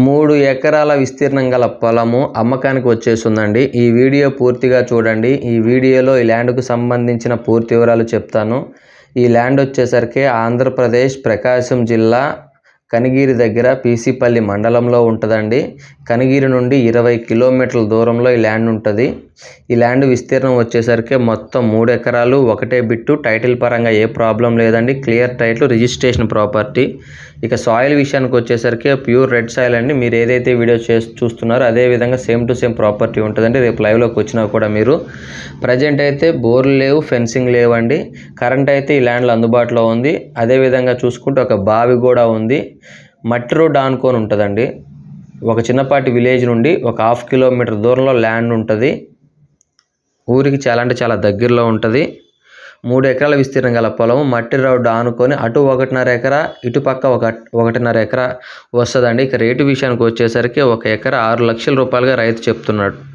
మూడు ఎకరాల విస్తీర్ణం గల పొలము అమ్మకానికి వచ్చేసిందండి ఈ వీడియో పూర్తిగా చూడండి. ఈ వీడియోలో ఈ ల్యాండ్కు సంబంధించిన పూర్తి వివరాలు చెప్తాను. ఈ ల్యాండ్ వచ్చేసరికి ఆంధ్రప్రదేశ్ ప్రకాశం జిల్లా కనిగిరి దగ్గర పీసీపల్లి మండలంలో ఉంటుందండి. కనిగిరి నుండి ఇరవై కిలోమీటర్ల దూరంలో ఈ ల్యాండ్ ఉంటుంది. ఈ ల్యాండ్ విస్తీర్ణం వచ్చేసరికి మొత్తం మూడు ఎకరాలు ఒకటే బిట్టు. టైటిల్ పరంగా ఏ ప్రాబ్లం లేదండి. Clear title registration property. ఇక సాయిల్ విషయానికి వచ్చేసరికి ప్యూర్ రెడ్ సాయిల్ అండి. మీరు ఏదైతే వీడియో చేసి చూస్తున్నారో అదే విధంగా సేమ్ టు సేమ్ ప్రాపర్టీ ఉంటుందండి. రేపు లైవ్లోకి వచ్చినా కూడా మీరు. ప్రజెంట్ అయితే బోర్లు లేవు ఫెన్సింగ్ లేవండి. కరెంట్ అయితే ఈ ల్యాండ్లో అందుబాటులో ఉంది. అదేవిధంగా చూసుకుంటే ఒక బావి కూడా ఉంది. మట్టి రోడ్ ఆనుకొని ఉంటుందండి. ఒక చిన్నపాటి విలేజ్ నుండి ఒక హాఫ్ కిలోమీటర్ దూరంలో ల్యాండ్ ఉంటుంది. ఊరికి చాలా అంటే చాలా దగ్గరలో ఉంటుంది. మూడు ఎకరాల విస్తీర్ణం గల పొలం మట్టి రోడ్డు ఆనుకొని అటు ఒకటిన్నర ఎకరా ఇటుపక్క ఒక ఒకటిన్నర ఎకరా వస్తుందండి. ఇక రేటు విషయానికి వచ్చేసరికి ఒక ఎకరా ఆరు లక్షల రూపాయలుగా రైతు చెప్తున్నాడు.